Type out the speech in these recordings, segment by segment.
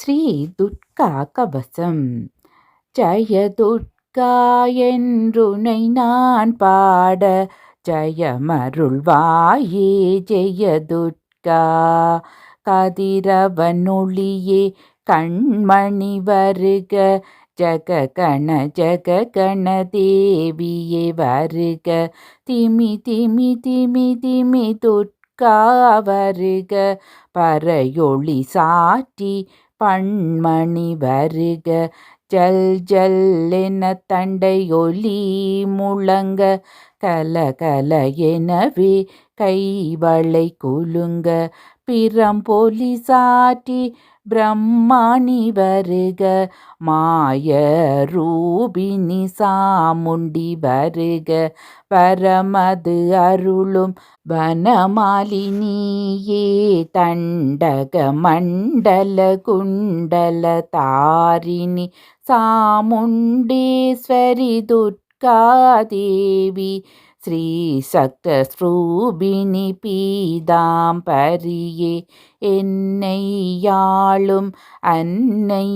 ஸ்ரீ துர்கா கவசம் ஜய துர்கா என்றுனை நான் பாட ஜயமருள்வாயே ஜெய துர்கா கதிரவனொளியே கண்மணி வருக ஜக கண ஜக கண தேவியே வருக. திமி திமி திமி திமி துர்கா வருக பறையொளி சாற்றி பண்மணி வருக. ஜல் ஜல் என தண்டையொலி முழங்க. கல கல எனவே கைவளை குலுங்க. பிறம்பொலி சாட்டி பிரம்மாணி வருக மாய ரூபினி சாமுண்டி வருக. பரமது அருளும் வனமாலினியே தண்டக மண்டல குண்டல தாரிணி சாமுண்டேஸ்வரி துர்காதேவி. ஸ்ரீசக்தஸ்ரூபிணி பீதாம்பரியே என்னை யாழும் அன்னை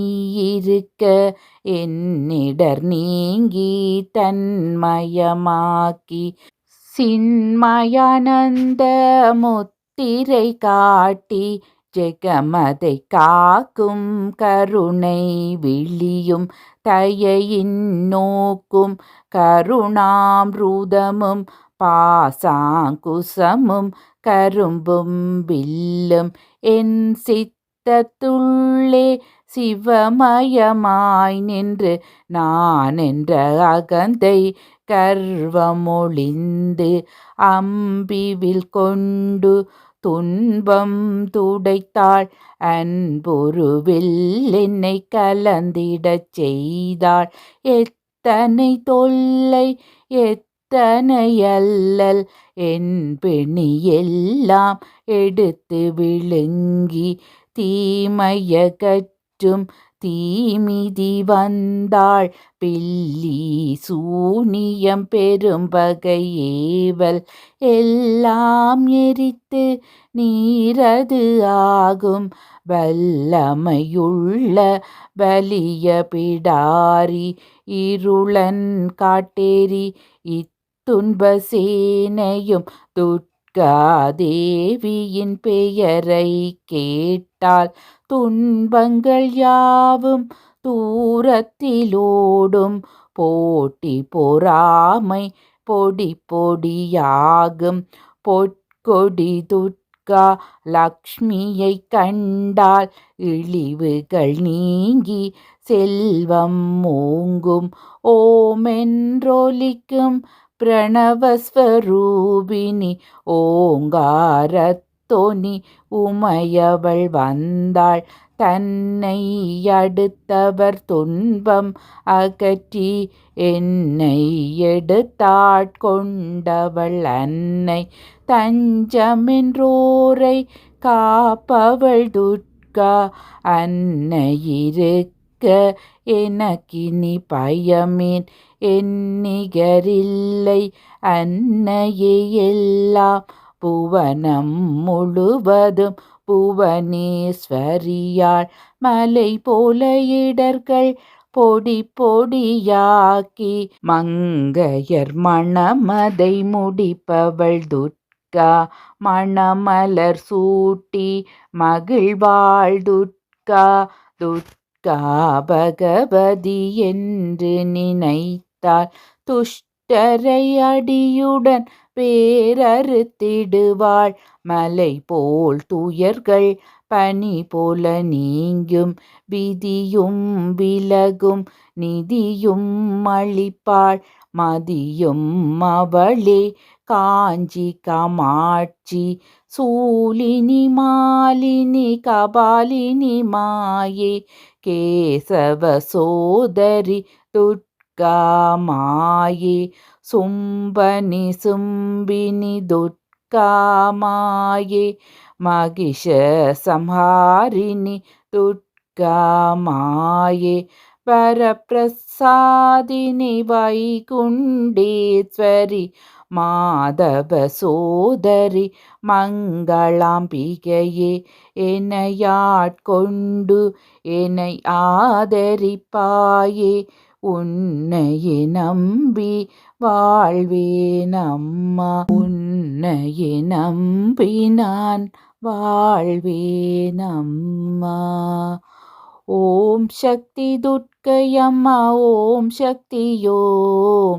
இருக்க என்னிடர் நீங்கி தன்மயமாக்கி சின்மயானந்த முத்திரை காட்டி ஜெகமதை காக்கும் கருணை விழியும் தயையின் நோக்கும் கருணாம்ருதமும் பாசாங்குசமும் கரும்பும் வில்லும். என் சித்தத்துள்ளே சிவமயமாய் நின்று நான் என்ற அகந்தை கர்வமொழிந்து அம்பிவில் கொண்டு துன்பம் துடைத்தாள் அன்பொருவில் என்னை கலந்திடச் செய்தாள். எத்தனை தொல்லை எத்தனை அல்லல் என் பெணி எல்லாம் எடுத்து விழுங்கி தீமைய கற்றும் தீமிதி வந்தாள். பில்லி சூனியம் பெரும்பகை ஏவல் எல்லாம் எரித்து நீரது ஆகும். வல்லமையுள்ள வலிய பிடாரி இருளன் காட்டேரி இத்துன்ப சேனையும் துர்காதேவியின் பெயரை கேட்டால் துன்பங்கள் யாவும் தூரத்திலோடும். போட்டி பொறாமை பொடி பொடியாகும். பொற்கொடி துர்கா லக்ஷ்மியை கண்டால் இழிவுகள் நீங்கி செல்வம் ஓங்கும். ஓமென்றொலிக்கும் பிரணவஸ்வரூபிணி ஓங்காரத்தொனி உமையவள் வந்தாள். தன்னை அடுத்தவர் துன்பம் அகற்றி என்னை எடுத்தாட்கொண்டவள் அன்னை. தஞ்சமென்றோரை காப்பவள் துர்கா அன்னையிருக்க எனக்கினி பயமேன். எண்ணிகரில்லை அன்னையே எல்லாம் புவனம் முழுவதும் புவனேஸ்வரியாள் மலை போல இடர்கள் பொடி பொடியாக்கி மங்கையர் மணமதை முடிப்பவள் துர்கா மணமலர் சூட்டி மகிழ்வாள் துர்கா துர்கா பகவதி என்று நினைத்தால் துஷ்டரை அடியுடன் பேரறுத்திடுவாள். மலை போல் துயர்கள் பனி போல நீங்கும் விதியும் விலகும் நிதியும் அளிப்பாள். மதியும் அவளே காஞ்சி கமாட்சி சூலினி மாலினி கபாலினி மாயே கேசவ சோதரி துர்கா மாயே சும்பனி சும்பினி துர்கா மாயே மகிஷ சம்ஹாரிணி மாதவ சோதரி மங்களாம்பிகையே என்னையாட்கொண்டு என்னை ஆதரிப்பாயே உன்னையே நம்பி வாழ்வேன் அம்மா உன்னையே நம்பி நான் வாழ்வேன் அம்மா ஓம் சக்தி துர்க்கையம்மா ஓம் சக்தியோம்